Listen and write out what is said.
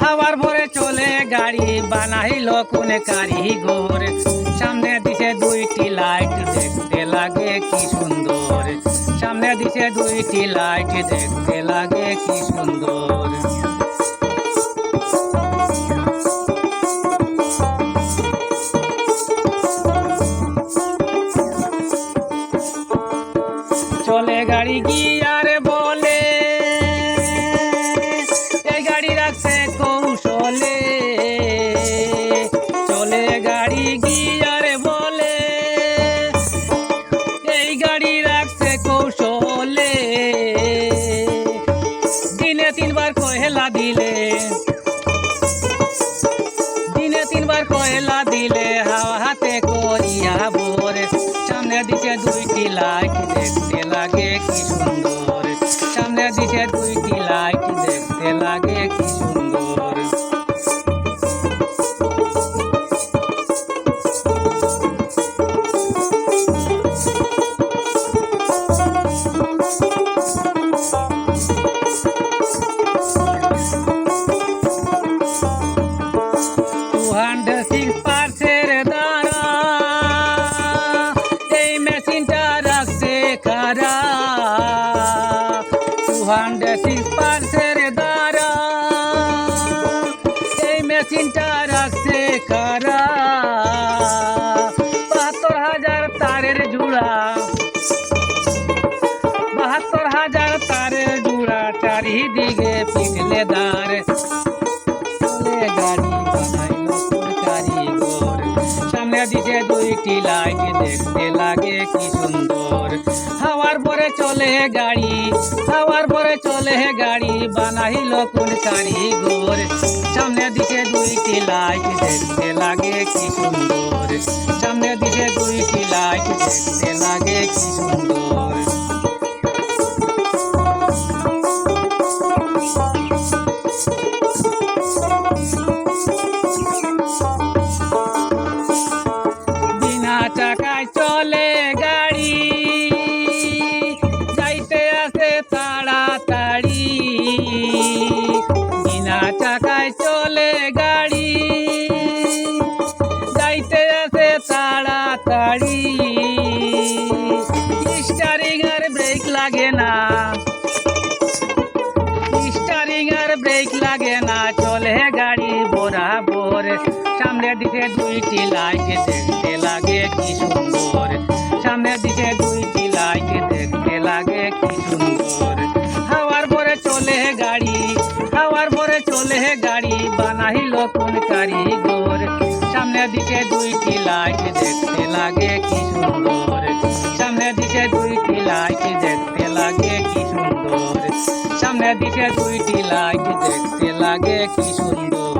হাওয়ার ভরে চলে গাড়ি বানাইল কোনে কারিগর সামনে দিছে দুইটি লাইট দেখতে লাগে কি সুন্দর। সামনে দিছে দুইটি লাইট দেখতে লাগে কি সুন্দর। চলে গাড়ি গিয়ার দিলে। দিনে তিনবার কয়লা দিলে, হাওয়া হাতে করিয়া ভোরে। সামনে দিকে দুইটি লাইট দেখতে লাগে। রাখছে কারা টু হান্ড্রেড সিক্স পার্সের দ্বারা এই মেশিনটা রাখছে কারা বাহাত্তর হাজার তারের জুড়া বাহাত্তর হাজার তারের জুড়া চারিদিকে পিছলে দাঁড় সামনে দিকে দুইটি লাইট দেখতে লাগে কি সুন্দর। হাওয়ার পরে চলে গাড়ি, হাওয়ার পরে চলে গাড়ি বানাইলো কোন কারিগর। সামনে দিকে দুইটি লাইট দেখতে লাগে কি সুন্দর। সামনে দিকে দুইটি লাইট দেখতে লাগে কি সুন্দর। বিনা চলে গাড়ি। যাইতে আছে তাড়াতাড়ি। স্টারিং আর ব্রেক লাগে না। স্টারিং আর ব্রেক লাগে না। চলে গাড়ি বরাবর সামনের দিকে দুইটি লাইট দেখতে লাগে কি সুন্দর। সামনের দিকে দুইটি পরে গাড়ি গাড়ি বানাইল কোন কারিগর সামনে দিকে দুইটি লাইট দেখতে লাগে কি সুন্দর সামনে দিকে দুইটি লাইট দেখতে লাগে কি সুন্দর সামনে দিকে দুইটি লাইট দেখতে লাগে কি সুন্দর